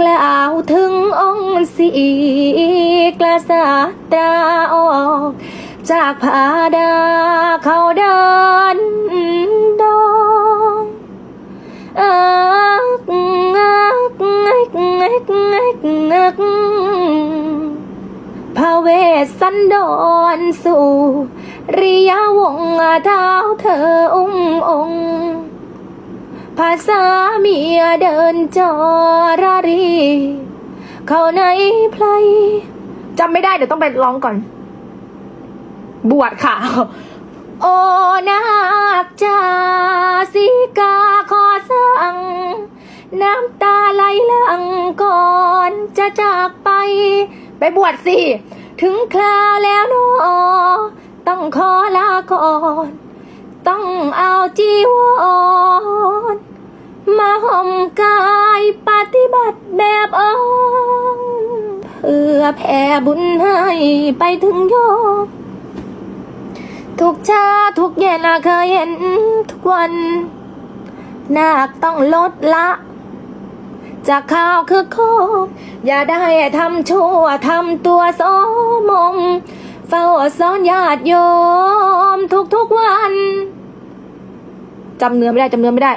กล่าวถึงองค์สีกษาตราออกจากผาดาเขาเดินดงอักอักอักอักอักอักพระเวสสันดรสู่ริยวงเท้าเธอองค์องค์ ภาษาเมียเดินจอรารี เขาในไพลจำไม่ได้เดี๋ยวต้องไปร้องก่อน บวชค่ะ โอ้นาคจาสิกาขอสั่ง น้ำตาไหลหลังก่อนจะจากไป ไปบวชสิ ถึงคราวแล้วเนอต้องขอลาก่อน ต้องเอาจีวร ฏิบัติแบบอ่อนเพื่อแผ่บุญให้ไปถึงโยมทุกเช้าทุกเย็นเคยเห็นทุกวัน นาคต้องลดละจากข่าวคือโคกอย่าได้ทำชั่วทำตัวโสมม เฝ้าซ้อนญาติโยมทุกๆวันจำเนื้อไม่ได้จำเนื้อไม่ได้